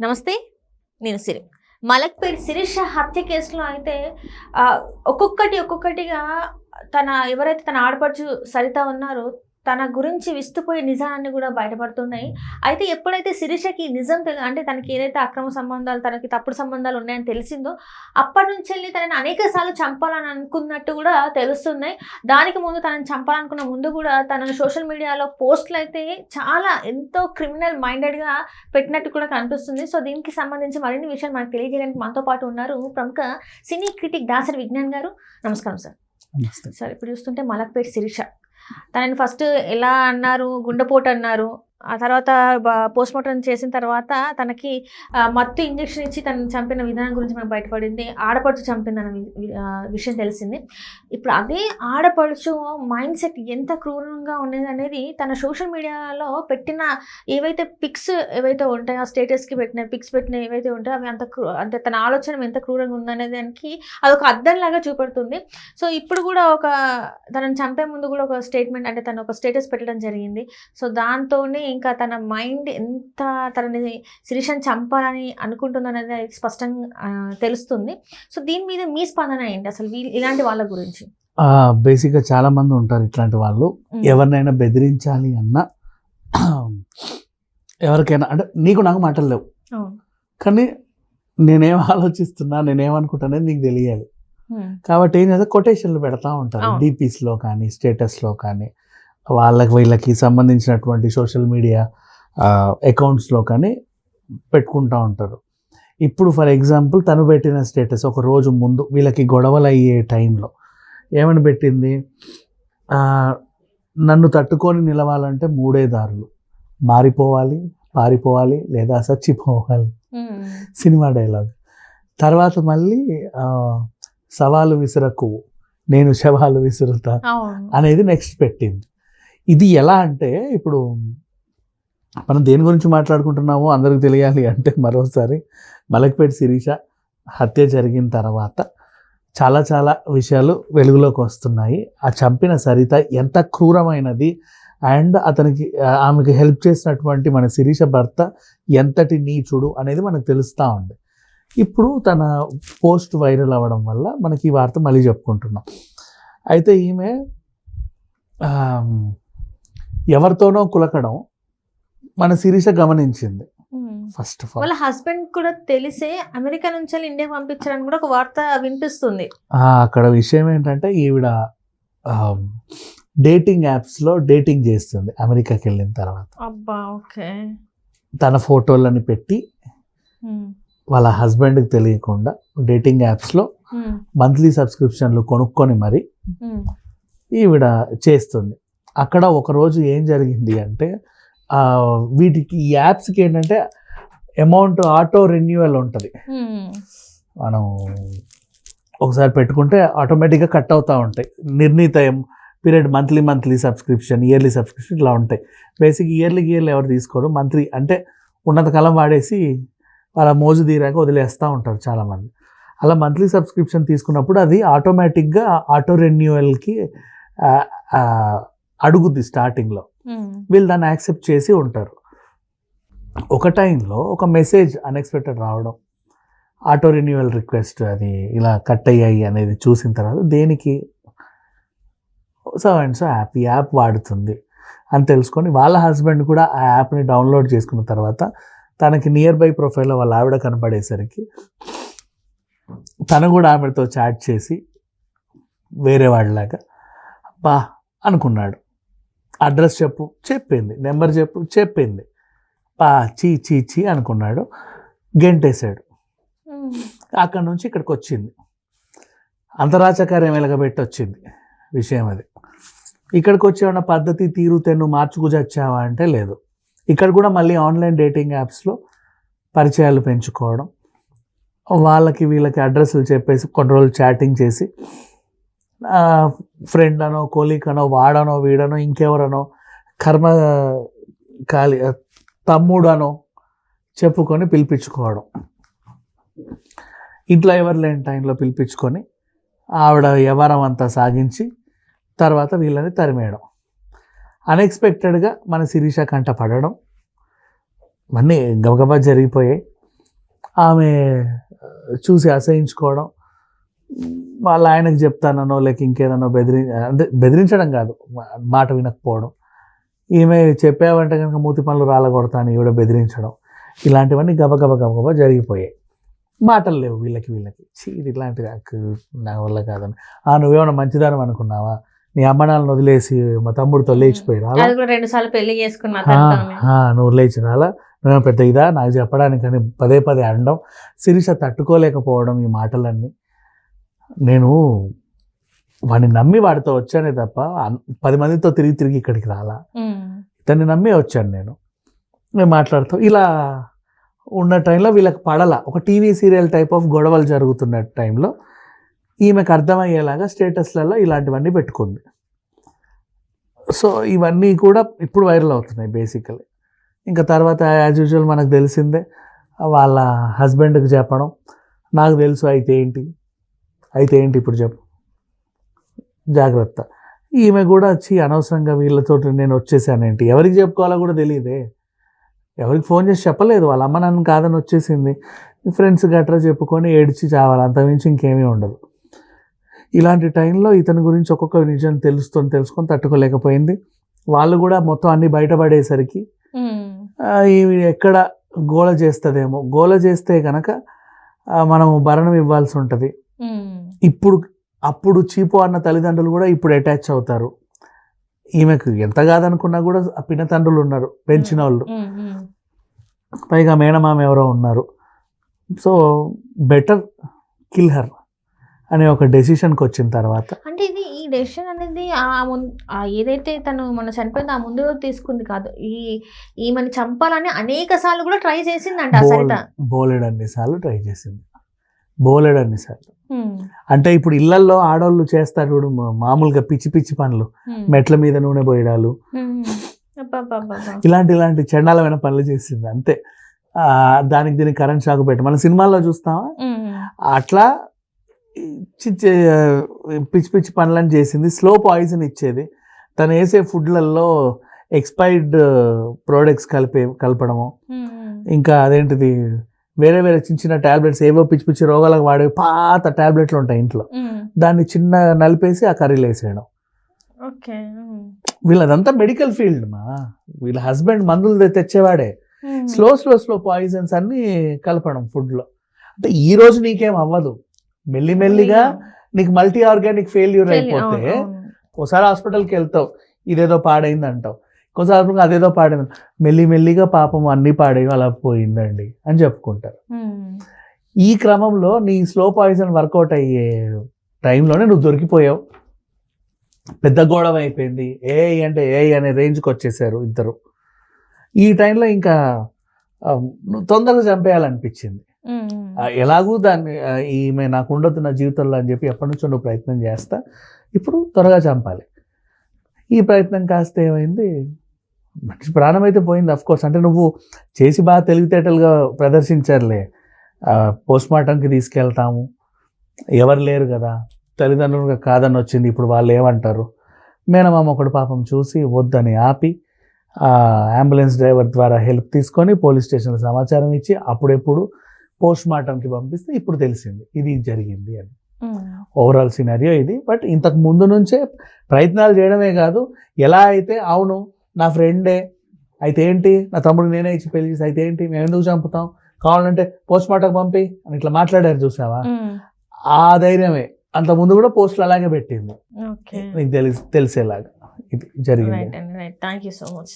నమస్తే నేను సిరి. మలక్పేట్ శిరీష హత్య కేసులో అయితే ఒక్కొక్కటి ఒక్కొక్కటిగా తన ఎవరైతే తన ఆడపడుచు సరిత ఉన్నారో తన గురించి విస్తుపోయే నిజాన్ని కూడా బయటపడుతున్నాయి. అయితే ఎప్పుడైతే శిరీషకి నిజం తెలి అంటే తనకి ఏదైతే అక్రమ సంబంధాలు తనకి తప్పుడు సంబంధాలు ఉన్నాయని తెలిసిందో అప్పటి నుంచి వెళ్ళి తనని అనేక సార్లు చంపాలని అనుకున్నట్టు కూడా తెలుస్తున్నాయి. దానికి ముందు తనని చంపాలనుకున్న ముందు కూడా తన సోషల్ మీడియాలో పోస్టులు అయితే చాలా ఎంతో క్రిమినల్ మైండెడ్గా పెట్టినట్టు కూడా కనిపిస్తుంది. సో దీనికి సంబంధించి మరిన్ని విషయాలు మనకు తెలియజేయడానికి మనతో పాటు ఉన్నారు ప్రముఖ సినీ క్రిటిక్ దాసరి విజ్ఞాన్ గారు. నమస్కారం సార్. సార్ ఇప్పుడు చూస్తుంటే మలక్పేట్ శిరీష తనని ఫస్ట్ ఎలా అన్నారు? గుండెపోటు అన్నారు. ఆ తర్వాత పోస్ట్ మార్టం చేసిన తర్వాత తనకి మత్తు ఇంజెక్షన్ ఇచ్చి తను చంపిన విధానం గురించి మనకు బయటపడింది. ఆడపడుచు చంపిందన్న వి- విషయం తెలిసింది. ఇప్పుడు అదే ఆడపడుచు మైండ్ సెట్ ఎంత క్రూరంగా ఉండేది అనేది తన సోషల్ మీడియాలో పెట్టిన ఏవైతే పిక్స్ ఏవైతే ఉంటాయో ఆ స్టేటస్కి పెట్టిన పిక్స్ పెట్టిన ఏవైతే ఉంటాయో అవి అంత క్రూ అంటే తన ఆలోచన ఎంత క్రూరంగా ఉందనే దానికి అదొక అర్థంలాగా చూపెడుతుంది. సో ఇప్పుడు కూడా ఒక తనను చంపే ముందు కూడా ఒక స్టేట్మెంట్ అంటే తను ఒక స్టేటస్ పెట్టడం జరిగింది. సో దాంతోనే ఇంకా తన మైండ్ ఎంత తనని శిరీషని చంపాలని అనుకుంటుందనేది స్పష్టంగా తెలుస్తుంది సో దీని మీద మీ స్పందన ఏంటి అసలు ఇలాంటి వాళ్ళ గురించి బేసిక్గా చాలా మంది ఉంటారు ఇట్లాంటి వాళ్ళు. ఎవరినైనా బెదిరించాలి అన్నా ఎవరికైనా అంటే నీకు నాకు మాటలు లేవు. కానీ నేనేం ఆలోచిస్తున్నా నేనేమనుకుంటానేది నీకు తెలియాలి. కాబట్టి ఏం చేస్తే కొటేషన్లు పెడతా ఉంటారు. డిపిస్లో కానీ స్టేటస్లో కానీ వాళ్ళకి వీళ్ళకి సంబంధించినటువంటి సోషల్ మీడియా అకౌంట్స్లో కానీ పెట్టుకుంటూ ఉంటారు. ఇప్పుడు ఫర్ ఎగ్జాంపుల్ తను పెట్టిన స్టేటస్ ఒక రోజు ముందు వీళ్ళకి గొడవలు అయ్యే టైంలో ఏమని పెట్టింది? నన్ను తట్టుకొని నిలవాలంటే మూడే దారులు. మారిపోవాలి పారిపోవాలి లేదా చచ్చిపోవాలి. ఉమ్. Cinema dialogue. తర్వాత మళ్ళీ సవాలు విసురకు నేను శవాలు విసురుతా అనేది నెక్స్ట్ పెట్టింది. ఇది ఎలా అంటే ఇప్పుడు మనం దేని గురించి మాట్లాడుకుంటున్నామో అందరికి తెలియాలి అంటే మరోసారి మలక్పేట శిరీష హత్య జరిగిన తర్వాత చాలా చాలా విషయాలు వెలుగులోకి వస్తున్నాయి. ఆ చంపిన సరిత ఎంత క్రూరమైనది అండ్ అతనికి ఆమెకి హెల్ప్ చేసినటువంటి మన శిరీష భర్త ఎంతటి నీచుడు అనేది మనకు తెలుస్తూ ఉంది. ఇప్పుడు తన పోస్ట్ వైరల్ అవ్వడం వల్ల మనకి ఈ వార్త మళ్ళీ చెప్పుకుంటున్నాం. అయితే ఈమె ఎవరితోనో కులకడం మన శిరీష గమనించింది. ఫస్ట్ ఆఫ్ ఆల్ వాళ్ళ హస్బెండ్ కూడా తెలిసే అమెరికా నుంచి ఇండియాకి పంపించారని కూడా ఒక వార్త వినిపిస్తుంది. అక్కడ విషయం ఏంటంటే ఈవిడ డేటింగ్ యాప్స్లో డేటింగ్ చేస్తుంది అమెరికాకి వెళ్ళిన తర్వాత. అబ్బా ఓకే. తన ఫోటోలని పెట్టి వాళ్ళ హస్బెండ్కి తెలియకుండా డేటింగ్ యాప్స్లో మంత్లీ సబ్స్క్రిప్షన్లు కొనుక్కొని మరి ఈవిడ చేస్తుంది. అక్కడ ఒకరోజు ఏం జరిగింది అంటే వీటికి ఈ యాప్స్కి ఏంటంటే అమౌంట్ ఆటో రెన్యువల్ ఉంటుంది. మనం ఒకసారి పెట్టుకుంటే ఆటోమేటిక్గా కట్ అవుతూ ఉంటాయి. నిర్ణీత period monthly monthly subscription yearly subscription ఇట్లా ఉంటాయి. బేసిక్ ఇయర్లీ ఇయర్లీ ఎవరు తీసుకోరు మంత్లీ అంటే ఉన్నంతకాలం వాడేసి వాళ్ళ మోజు తీరాక వదిలేస్తూ ఉంటారు చాలామంది. అలా మంత్లీ సబ్స్క్రిప్షన్ తీసుకున్నప్పుడు అది ఆటోమేటిక్గా ఆటో రెన్యువల్కి అడుగుద్ది స్టార్టింగ్లో వీళ్ళు దాన్ని యాక్సెప్ట్ చేసి ఉంటారు. ఒక టైంలో ఒక మెసేజ్ అన్ఎక్స్పెక్టెడ్ రావడం ఆటో రెన్యువల్ రిక్వెస్ట్ అది ఇలా కట్ అయ్యాయి అనేది చూసిన తర్వాత దేనికి? సో అండ్ సో యాప్ ఈ యాప్ వాడుతుంది అని తెలుసుకొని వాళ్ళ హస్బెండ్ కూడా ఆ యాప్ని డౌన్లోడ్ చేసుకున్న తర్వాత తనకి నియర్ బై ప్రొఫైల్లో వాళ్ళ ఆవిడ కనపడేసరికి తను కూడా ఆవిడతో చాట్ చేసి వేరే వాళ్ళలాగా బా అనుకున్నాడు. అడ్రస్ చెప్పు చెప్పింది. నెంబర్ చెప్పు చెప్పింది. పా చీ చీ చీ అనుకున్నాడు. గెంటేశాడు. అక్కడ నుంచి ఇక్కడికి వచ్చింది. అంతరాచకార్యం వెలగబెట్టి వచ్చింది విషయం అది. ఇక్కడికి వచ్చి ఏమన్నా పద్ధతి తీరు తెన్ను మార్చుకు చచ్చావా అంటే లేదు. ఇక్కడ కూడా మళ్ళీ ఆన్లైన్ డేటింగ్ యాప్స్లో పరిచయాలు పెంచుకోవడం. వాళ్ళకి వీళ్ళకి అడ్రస్లు చెప్పేసి కొన్ని రోజులు చాటింగ్ చేసి ఫ్రెండ్ అనో కోలీక్ అనో వాడనో వీడనో ఇంకెవరనో కర్మ కాలి తమ్ముడనో చెప్పుకొని పిలిపించుకోవడం. ఇంట్లో ఎవరు లేని టైంలో పిలిపించుకొని ఆవిడ వ్యవహారం అంతా సాగించి తర్వాత వీళ్ళని తరిమేయడం. అన్ఎక్స్పెక్టెడ్గా మన శిరీష కంట పడడం. ఇవన్నీ గబగబా జరిగిపోయాయి. ఆమె చూసి అసహించుకోవడం. వాళ్ళ ఆయనకు చెప్తానో లేక ఇంకేదనో బెదిరి అంటే బెదిరించడం కాదు మాట వినకపోవడం. ఈమె చెప్పావంటే కనుక మూతి పనులు రాలగొడతాను ఈవిడ బెదిరించడం. ఇలాంటివన్నీ గబగబ గబగబా జరిగిపోయాయి. మాటలు లేవు వీళ్ళకి వీళ్ళకి. చీ ఇది ఇట్లాంటి నాకు నా వల్ల కాదని. ఆ నువ్వేమన్నా మంచిదారం అనుకున్నావా? నీ అమ్మ నాన్నని వదిలేసి మా తమ్ముడితో లేచిపోయి రెండు సార్లు పెళ్ళి చేసుకున్న నువ్వు లేచి రాలా నువ్వు పెద్ద ఇదా? నాకు చెప్పడానికి అని పదే పదే అనడం. శిరీష తట్టుకోలేకపోవడం ఈ మాటలన్నీ. నేను వాడిని నమ్మి వాడితో వచ్చానే తప్ప పది మందితో తిరిగి తిరిగి ఇక్కడికి రాలా. ఇతన్ని నమ్మి వచ్చాను నేను. మేము మాట్లాడుతూ ఇలా ఉన్న టైంలో వీళ్ళకి పడల. ఒక టీవీ సీరియల్ టైప్ ఆఫ్ గొడవలు జరుగుతున్న టైంలో ఈమెకు అర్థమయ్యేలాగా స్టేటస్లలో ఇలాంటివన్నీ పెట్టుకుంది. సో ఇవన్నీ కూడా ఇప్పుడు వైరల్ అవుతున్నాయి బేసికలీ. ఇంకా తర్వాత యాజ్ యూజువల్ మనకు తెలిసిందే వాళ్ళ హస్బెండ్కి చెప్పడం నాకు తెలుసు అయితే ఏంటి? అయితే ఏంటి ఇప్పుడు చెప్పు. జాగ్రత్త. ఈమె కూడా వచ్చి అనవసరంగా వీళ్ళతో నేను వచ్చేసానేంటి? ఎవరికి చెప్పుకోవాలో కూడా తెలియదే. ఎవరికి ఫోన్ చేసి చెప్పలేదు. వాళ్ళ అమ్మ నన్ను కాదని వచ్చేసింది. ఫ్రెండ్స్ గట్రా చెప్పుకొని ఏడ్చి చావాలి. అంతమించి ఇంకేమీ ఉండదు. ఇలాంటి టైంలో ఇతని గురించి ఒక్కొక్క నిజం తెలుస్తుంది తెలుసుకొని తట్టుకోలేకపోయింది. వాళ్ళు కూడా మొత్తం అన్ని బయటపడేసరికి ఇవి ఎక్కడ గోల చేస్తుందేమో. గోల చేస్తే కనుక మనము భరణం ఇవ్వాల్సి ఉంటుంది. ఇప్పుడు అప్పుడు చీపు అన్న తల్లిదండ్రులు కూడా ఇప్పుడు అటాచ్ అవుతారు. ఈమెకు ఎంత కాదనుకున్నా కూడా ఆ పినతండ్రులు ఉన్నారు పెంచిన వాళ్ళు. పైగా మేనమామ ఎవరో ఉన్నారు. సో బెటర్ కిల్ హర్ అనే ఒక డెసిషన్కి వచ్చిన తర్వాత. అంటే ఇది ఈ డెసిషన్ అనేది ఏదైతే తను మన చనిపోయిందో ఆ ముందు రోజు తీసుకుంది కాదు. ఈ ఈమెను చంపాలని అనేక సార్లు కూడా ట్రై చేసిందంట సరిత. బోలెడ్ అన్నిసార్లు ట్రై చేసింది. బోలెడ్ అన్నిసార్లు. అంటే ఇప్పుడు ఇళ్ళల్లో ఆడవాళ్ళు చేస్తారు మామూలుగా పిచ్చి పిచ్చి పనులు. మెట్ల మీద నూనె పోయడాలు. ఇలాంటి ఇలాంటి చండాలమైన పనులు చేసింది అంతే. దానికి దీనికి కరెంట్ షాక్ పెట్టి మన సినిమాల్లో చూస్తామా. అట్లా పిచ్చి పిచ్చి పనులను చేసింది. స్లో పాయిజన్ ఇచ్చేది. తను వేసే ఫుడ్లలో ఎక్స్పైర్డ్ ప్రోడక్ట్స్ కలిపే కలపడము. ఇంకా అదేంటిది? వేరే వేరే చిన్న చిన్న టాబ్లెట్స్ ఏవో పిచ్చి పిచ్చి రోగాలకు వాడే పాత టాబ్లెట్లు ఉంటాయి ఇంట్లో. దాన్ని చిన్న నలిపేసి ఆ కర్రీలో వేసేయడం. వీళ్ళదంతా మెడికల్ ఫీల్డ్ మా. వీళ్ళ హస్బెండ్ మందులు తెచ్చేవాడే. స్లో స్లో స్లో పాయిజన్స్ అన్ని కలపడం ఫుడ్లో. అంటే ఈ రోజు నీకేం అవ్వదు. మెల్లిమెల్లిగా నీకు మల్టీ ఆర్గానిక్ ఫెయిల్యూర్ అయిపోతే. ఒకసారి హాస్పిటల్కి వెళ్తావు. ఇదేదో పాడైంది అంటావు ఇంకోసారి అదేదో పాడైంది. మెల్లి మెల్లిగా పాపం అన్నీ పాడేవి అలా పోయిందండి అని చెప్పుకుంటారు. ఉమ్. ఈ క్రమంలో నీ స్లో పాయిజన్ వర్కౌట్ అయ్యే టైంలోనే నువ్వు దొరికిపోయావు. పెద్ద గొడవ అయిపోయింది. ఏ అంటే ఏ అనే రేంజ్కి వచ్చేసారు ఇద్దరు. ఈ టైంలో ఇంకా తొందరగా చంపేయాలనిపించింది. ఆ, ఎలాగూ దాన్ని ఈమె నాకు ఉండొద్దు నా జీవితంలో అని చెప్పి ఎప్పటి నుంచో నువ్వు ప్రయత్నం చేస్తా. ఇప్పుడు త్వరగా చంపాలి. ఈ ప్రయత్నం కాస్త ఏమైంది? మనిషి ప్రాణం అయితే పోయింది కోర్స్ అంటే నువ్వు చేసి బాగా తెలివితేటలుగా ప్రదర్శించారులే. పోస్ట్ మార్టంకి తీసుకెళ్తాము. ఎవరు లేరు కదా. తల్లిదండ్రులుగా కాదని వచ్చింది ఇప్పుడు వాళ్ళు ఏమంటారు? మేనమామ ఒకడు పాపం చూసి వద్దని ఆపి అంబులెన్స్ డ్రైవర్ ద్వారా హెల్ప్ తీసుకొని పోలీస్ స్టేషన్లో సమాచారం ఇచ్చి అప్పుడెప్పుడు పోస్ట్ మార్టంకి పంపిస్తే ఇప్పుడు తెలిసింది ఇది జరిగింది అని. ఓవరాల్ సినారియో ఇది. బట్ ఇంతకు ముందు నుంచే ప్రయత్నాలు చేయడమే కాదు. ఎలా అయితే అవును నా ఫ్రెండే అయితే ఏంటి నా తమ్ముడు నేనే ఇచ్చి పెళ్ళి చేసి అయితే ఏంటి మేము ఎందుకు చంపుతాం? కావాలంటే పోస్ట్ మార్టం పంపి అని ఇట్లా మాట్లాడారు చూసావా? ఉమ్. ఆ ధైర్యమే. అంత ముందు కూడా పోస్టులు అలాగే పెట్టింది. నీకు తెలిసి తెలిసేలాగా ఇది జరిగింది. Thank you so much